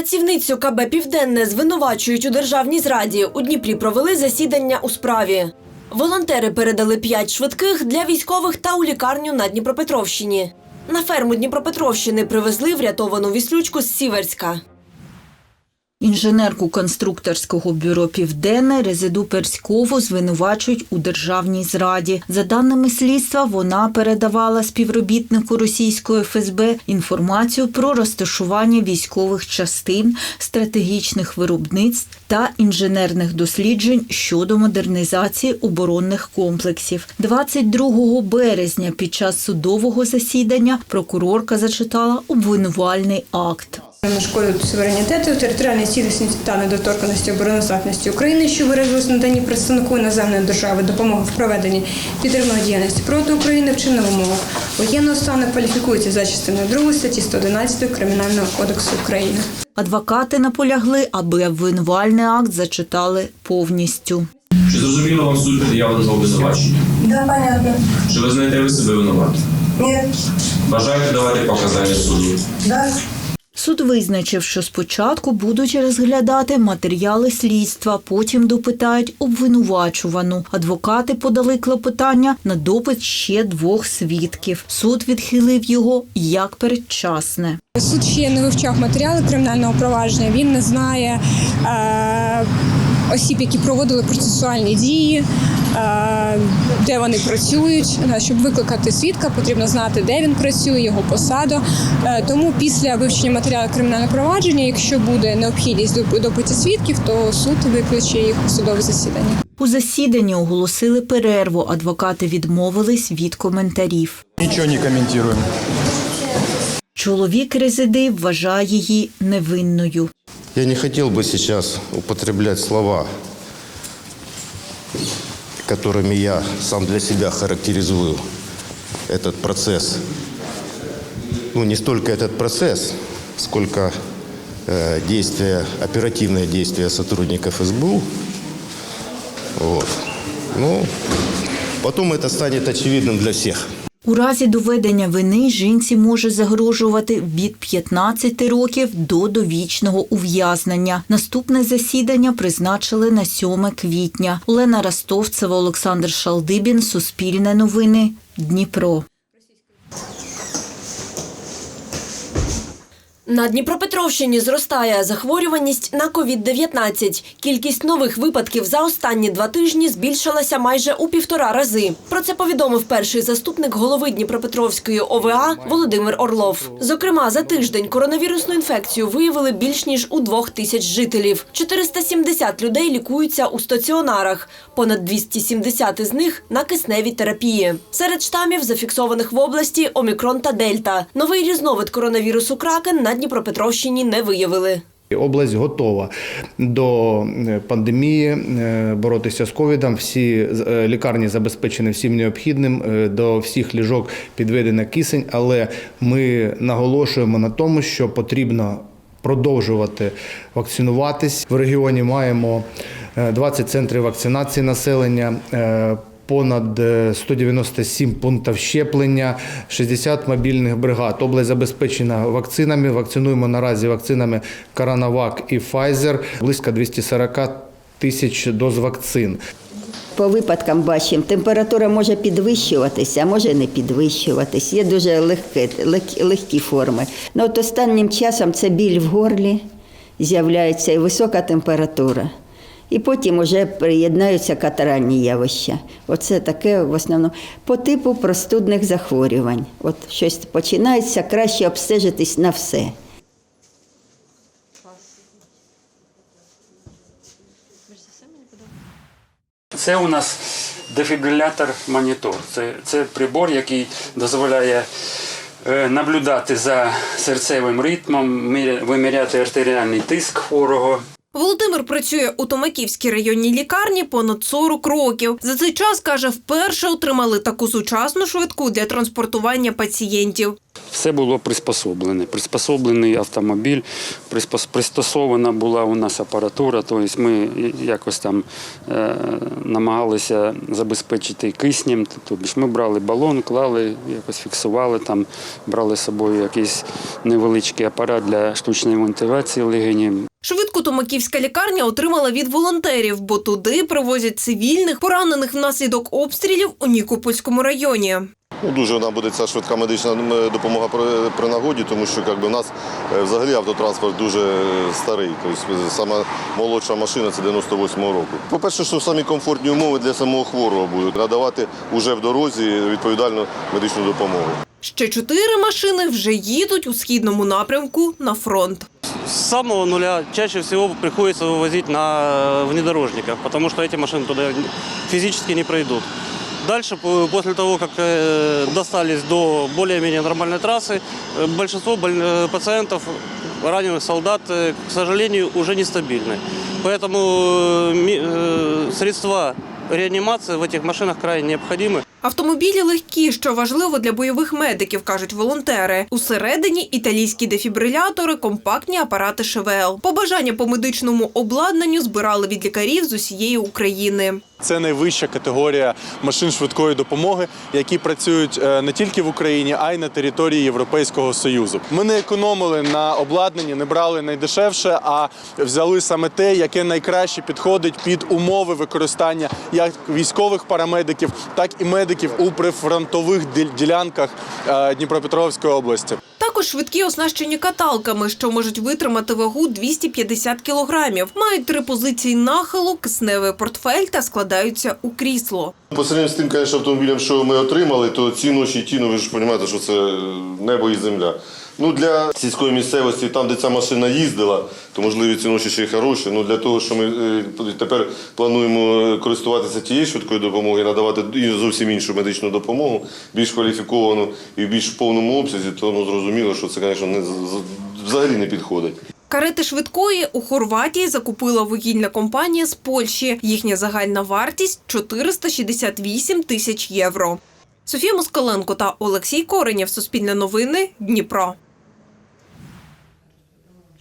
Працівницю КБ Південне звинувачують у державній зраді. У Дніпрі провели засідання у справі. Волонтери передали п'ять швидких для військових та у лікарню на Дніпропетровщині. На ферму Дніпропетровщини привезли врятовану віслючку з Сіверська. Інженерку конструкторського бюро Південне Резиду Перськову звинувачують у державній зраді. За даними слідства, вона передавала співробітнику російської ФСБ інформацію про розташування військових частин, стратегічних виробництв та інженерних досліджень щодо модернізації оборонних комплексів. 22 березня під час судового засідання прокурорка зачитала обвинувальний акт. Нашкодити суверенітету, територіальній цілісності та недоторканості обороноздатності України, що виразилось в наданні представнику іноземної держави допомоги в проведенні підривної діяльності проти України в чинних умовах воєнного стану кваліфікується за частиною 2 статті 111 Кримінального кодексу України. Адвокати наполягли, аби обвинувальний акт зачитали повністю. Чи зрозуміло вам суть пред'явленого обвинувачення? Да, понятно. Чи ви знаєте ви себе винуватим? Нет. Бажаєте давати показання суду? Да. Суд визначив, що спочатку будуть розглядати матеріали слідства, потім допитають обвинувачувану. Адвокати подали клопотання на допит ще двох свідків. Суд відхилив його як передчасне. Суд ще не вивчав матеріали кримінального провадження. Він не знає е, осіб, які проводили процесуальні дії, е, де вони працюють. Е, Щоб викликати свідка, потрібно знати, де він працює, його посаду. Е, тому після вивчення матеріалу кримінального провадження, якщо буде необхідність доп- допиті свідків, то суд викличе їх у судове засідання. У засіданні оголосили перерву. Адвокати відмовились від коментарів. Ничего не комментируем. Чоловік резиди вважає її невинною. Я не хотел бы сейчас употреблять слова, которыми я сам для себя характеризую этот процесс. Ну, не столько этот процесс, сколько э, действия, оперативные действия сотрудников СБУ. Вот. Ну, потом это станет очевидным для всех. У разі доведення вини жінці може загрожувати від 15 років до довічного ув'язнення. Наступне засідання призначили на 7 квітня. Олена Ростовцева, Олександр Шалдибін, Суспільне новини, Дніпро. На Дніпропетровщині зростає захворюваність на COVID-19. Кількість нових випадків за останні два тижні збільшилася майже у півтора рази. Про це повідомив перший заступник голови Дніпропетровської ОВА Володимир Орлов. Зокрема, за тиждень коронавірусну інфекцію виявили більш ніж у двох тисяч жителів. 470 людей лікуються у стаціонарах. Понад 270 із них на кисневій терапії. Серед штамів, зафіксованих в області, омікрон та дельта. Новий різновид коронавірусу кракен на Дніпропетровщині не виявили. Область готова до е, пандемії е, боротися з ковідом. Всі е, лікарні забезпечені всім необхідним. До всіх ліжок підведено кисень, але ми наголошуємо на тому, що потрібно продовжувати вакцинуватись. В регіоні маємо е, 20 центрів вакцинації населення. Е, Понад е, 197 пунктів щеплення, 60 мобільних бригад. Область забезпечена вакцинами. Вакцинуємо наразі вакцинами Коронавак і Pfizer. Близько 240 тисяч доз вакцин. По випадкам бачимо, температура може підвищуватися, а може не підвищуватись. Є дуже легкі, лег- легкі форми. Ну, от останнім часом це біль в горлі, з'являється і висока температура. І потім вже приєднаються катаральні явища. Оце таке в основному по типу простудних захворювань. От щось починається, краще обстежитись на все. Це у нас дефібрилятор-монітор. Це, це прибор, який дозволяє е, наблюдати за серцевим ритмом, виміряти артеріальний тиск хворого. Володимир працює у Томаківській районній лікарні понад 40 років. За цей час каже, вперше отримали таку сучасну швидку для транспортування пацієнтів. Все було приспособлене. Приспособлений автомобіль, пристосована була у нас апаратура. Тобто ми якось там е, намагалися забезпечити киснем. Тобто ми брали балон, клали, якось фіксували там, брали з собою якийсь невеличкий апарат для штучної вентиляції легенів. Швидку Томаківська лікарня отримала від волонтерів, бо туди привозять цивільних, поранених внаслідок обстрілів у Нікопольському районі. Ну, дуже нам буде ця швидка медична допомога при, нагоді, тому що якби, у нас е, взагалі автотранспорт дуже е, старий. Тобто сама молодша машина це 98-го року. По-перше, що самі комфортні умови для самого хворого будуть надавати уже в дорозі відповідальну медичну допомогу. Ще чотири машини вже їдуть у східному напрямку на фронт. С самого нуля чаще всего приходится вывозить на э, внедорожниках, потому что эти машины туда физически не пройдут. Дальше, по- после того, как э, достались до более-менее нормальной трассы, э, большинство боль- пациентов, раненых солдат, к сожалению, уже нестабильны. Поэтому средства реанимации в этих машинах крайне необходимы. Автомобілі легкі, що важливо для бойових медиків, кажуть волонтери. Усередині італійські дефібрилятори, компактні апарати ШВЛ. Побажання по медичному обладнанню збирали від лікарів з усієї України. Це найвища категорія машин швидкої допомоги, які працюють е, не тільки в Україні, а й на території Європейського союзу. Ми не економили на обладнанні, не брали найдешевше, а взяли саме те, яке найкраще підходить під умови використання як військових парамедиків, так і медиків у прифронтових ділянках е, Дніпропетровської області. Також швидкі оснащені каталками, що можуть витримати вагу 250 кілограмів. Мають три позиції нахилу, кисневий портфель та складаються у крісло. По з тим, звісно, автомобілем, що ми отримали, то ці ночі ті, ну ви ж розумієте, що це небо і земля. Ну, для сільської місцевості, там, де ця машина їздила, то можливо ці ночі ще й хороші. Ну, для того, що ми е, тепер плануємо користуватися тією швидкою допомогою, надавати зовсім іншу медичну допомогу, більш кваліфіковану і в більш повному обсязі, то ну, зрозуміло, що це, звісно, не, взагалі не підходить. Карети швидкої у Хорватії закупила вугільна компанія з Польщі. Їхня загальна вартість 468 тисяч євро. Софія Москаленко та Олексій Коренєв. Суспільне новини. Дніпро.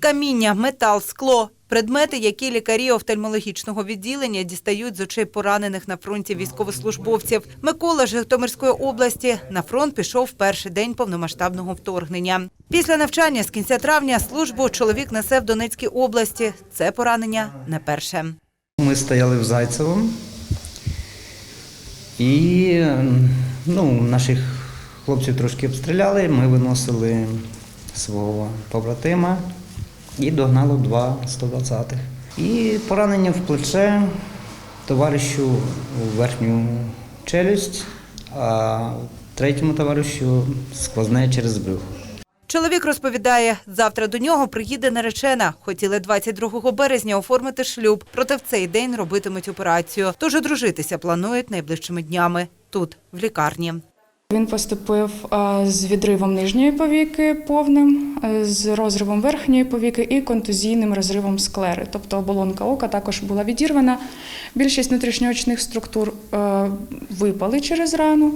Каміння, метал, скло – предмети, які лікарі офтальмологічного відділення дістають з очей поранених на фронті військовослужбовців. Микола Житомирської області на фронт пішов в перший день повномасштабного вторгнення. Після навчання з кінця травня службу чоловік несе в Донецькій області. Це поранення не перше. Ми стояли в Зайцевому і ну, наших хлопців трошки обстріляли. Ми виносили свого побратима і догнало два 120-х. І поранення в плече товаришу у верхню челюсть, а третьому товаришу сквозне через брюхо. Чоловік розповідає, завтра до нього приїде наречена. Хотіли 22 березня оформити шлюб, проте в цей день робитимуть операцію. Тож одружитися планують найближчими днями тут, в лікарні. Він поступив е, з відривом нижньої повіки повним, е, з розривом верхньої повіки і контузійним розривом склери. Тобто оболонка ока також була відірвана. Більшість внутрішньоочних структур е, випали через рану.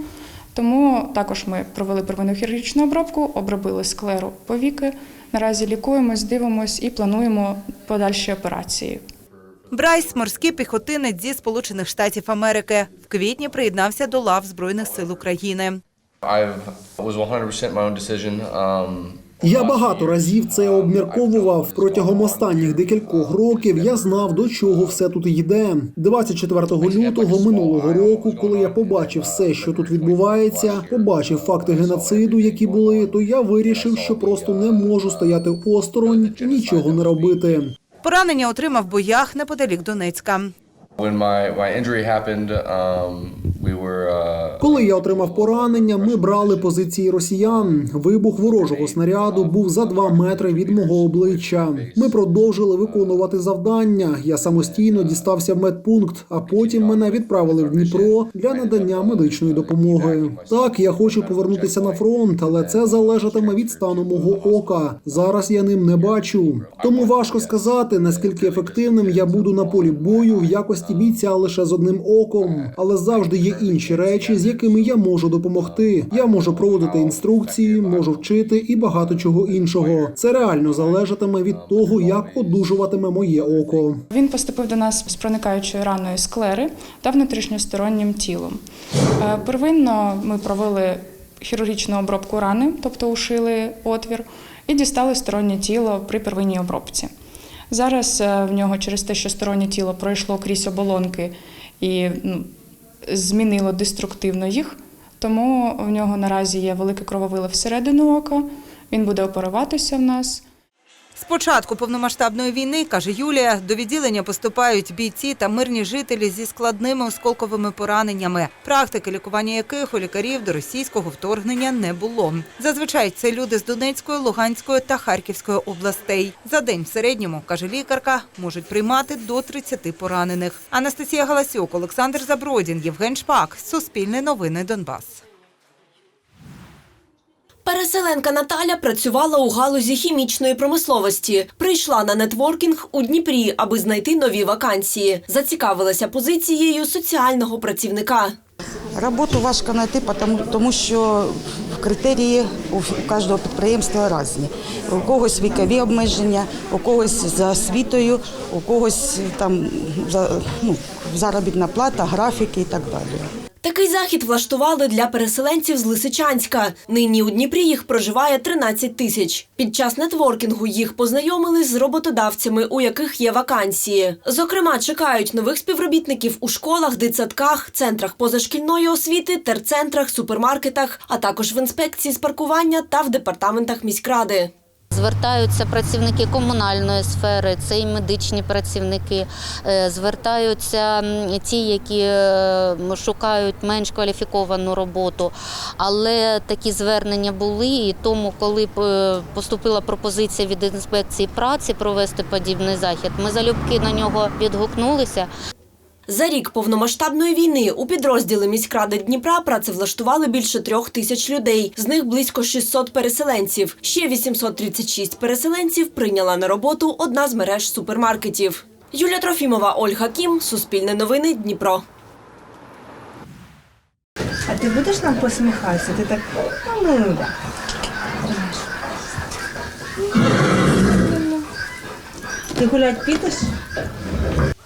Тому також ми провели первинну хірургічну обробку, обробили склеру повіки. Наразі лікуємось, дивимось і плануємо подальші операції. Брайс – морський піхотинець зі Сполучених Штатів Америки. В квітні приєднався до лав Збройних сил України. Я багато разів це обмірковував протягом останніх декількох років. Я знав до чого все тут йде. 24 лютого минулого року, коли я побачив все, що тут відбувається, побачив факти геноциду, які були, то я вирішив, що просто не можу стояти осторонь і нічого не робити. Поранення отримав в боях неподалік Донецька. Коли я отримав поранення, ми брали позиції росіян. Вибух ворожого снаряду був за два метри від мого обличчя. Ми продовжили виконувати завдання. Я самостійно дістався в медпункт, а потім мене відправили в Дніпро для надання медичної допомоги. Так, я хочу повернутися на фронт, але це залежатиме від стану мого ока. Зараз я ним не бачу. Тому важко сказати, наскільки ефективним я буду на полі бою в якості бійця лише з одним оком, але завжди є є інші речі, з якими я можу допомогти. Я можу проводити інструкції, можу вчити і багато чого іншого. Це реально залежатиме від того, як одужуватиме моє око. Він поступив до нас з проникаючою раною склери та внутрішньостороннім тілом. Е, Первинно ми провели хірургічну обробку рани, тобто ушили отвір, і дістали стороннє тіло при первинній обробці. Зараз е, в нього через те, що стороннє тіло пройшло крізь оболонки і ну, змінило деструктивно їх, тому в нього наразі є велике крововиле всередину ока. Він буде оперуватися в нас. Початку повномасштабної війни, каже Юлія, до відділення поступають бійці та мирні жителі зі складними осколковими пораненнями, практики лікування яких у лікарів до російського вторгнення не було. Зазвичай це люди з Донецької, Луганської та Харківської областей. За день в середньому, каже лікарка, можуть приймати до 30 поранених. Анастасія Галасюк, Олександр Забродін, Євген Шпак. Суспільне новини Донбас. Переселенка Наталя працювала у галузі хімічної промисловості. Прийшла на нетворкінг у Дніпрі, аби знайти нові вакансії. Зацікавилася позицією соціального працівника. Роботу важко знайти, тому, що критерії у кожного підприємства різні. У когось вікові обмеження, у когось за освітою, у когось там за, ну, заробітна плата, графіки і так далі. Такий захід влаштували для переселенців з Лисичанська. Нині у Дніпрі їх проживає 13 тисяч. Під час нетворкінгу їх познайомили з роботодавцями, у яких є вакансії. Зокрема, чекають нових співробітників у школах, дитсадках, центрах позашкільної освіти, терцентрах, супермаркетах, а також в інспекції з паркування та в департаментах міськради. Звертаються працівники комунальної сфери, це і медичні працівники. Е, Звертаються ті, які е, шукають менш кваліфіковану роботу. Але такі звернення були, і тому, коли е, поступила пропозиція від інспекції праці провести подібний захід, ми залюбки на нього відгукнулися. За рік повномасштабної війни у підрозділи міськради Дніпра працевлаштували більше трьох тисяч людей. З них близько 600 переселенців. Ще 836 переселенців прийняла на роботу одна з мереж супермаркетів. Юлія Трофімова, Ольга Кім, Суспільне новини, Дніпро. А ти будеш нам посміхатися? Ти так, ну, ну. Ти гулять підеш?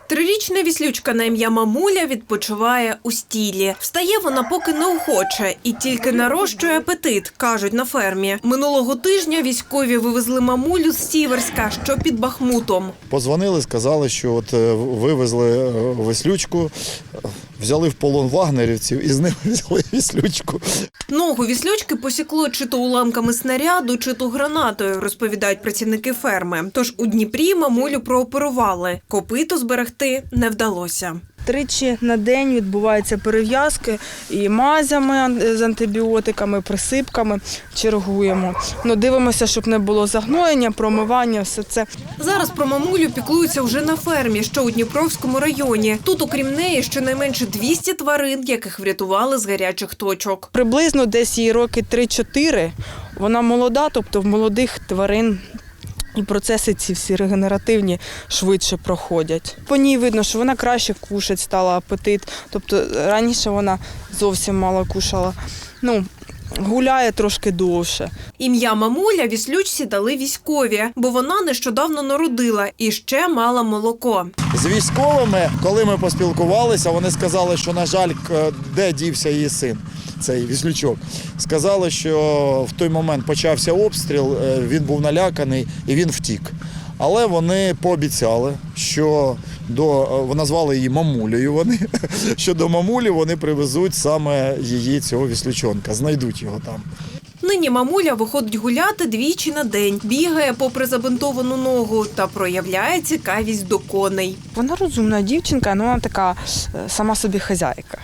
Трирічна віслючка на ім'я Мамуля відпочиває у стілі. Встає вона поки неохоче і тільки нарощує апетит, кажуть на фермі. Минулого тижня військові вивезли мамулю з Сіверська, що під Бахмутом. Позвонили, сказали, що от е, вивезли е, веслючку, е, взяли в полон вагнерівців і з ними взяли віслючку. Ногу віслючки посікло чи то уламками снаряду, чи то гранатою, розповідають працівники ферми. Тож у Дніпрі мамулю прооперували. Копито зберегти не вдалося. Тричі на день відбуваються перев'язки і мазями з антибіотиками, присипками чергуємо. Ну, дивимося, щоб не було загноєння, промивання, все це. Зараз про мамулю піклуються вже на фермі, що у Дніпровському районі. Тут, окрім неї, щонайменше 200 тварин, яких врятували з гарячих точок. Приблизно десь їй роки 3-4. Вона молода, тобто в молодих тварин. І процеси ці всі регенеративні швидше проходять. По ній видно, що вона краще кушать, стала апетит. Тобто раніше вона зовсім мало кушала. Ну, гуляє трошки довше. Ім'я мамуля віслючці дали військові, бо вона нещодавно народила і ще мала молоко. З військовими, коли ми поспілкувалися, вони сказали, що, на жаль, де дівся її син, цей віслючок. Сказали, що в той момент почався обстріл, е, він був наляканий і він втік. Але вони пообіцяли, що до е, назвали її мамулею. Вони що до мамулі вони привезуть саме її цього віслючонка, знайдуть його там. Нині мамуля виходить гуляти двічі на день, бігає попри забинтовану ногу та проявляє цікавість до коней. Вона розумна дівчинка, ну вона така е, сама собі хазяйка.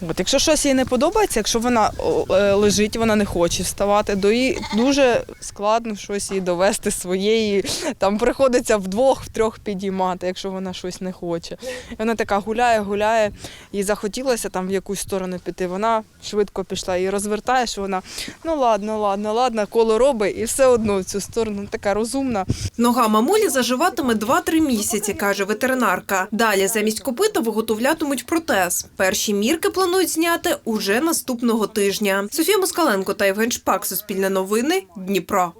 От, якщо щось їй не подобається, якщо вона е, лежить, вона не хоче вставати, то їй дуже складно щось їй довести своєї. Там приходиться вдвох, втрьох підіймати, якщо вона щось не хоче. І вона така гуляє, гуляє, їй захотілося там в якусь сторону піти. Вона швидко пішла і розвертає, що вона ну ладно, ладно, ладно, коло робить, і все одно в цю сторону така розумна. Нога мамулі заживатиме 2-3 місяці, каже ветеринарка. Далі замість копита виготовлятимуть протез. Перші мірки планують планують зняти уже наступного тижня. Софія Москаленко та Євген Шпак. Суспільне новини. Дніпро.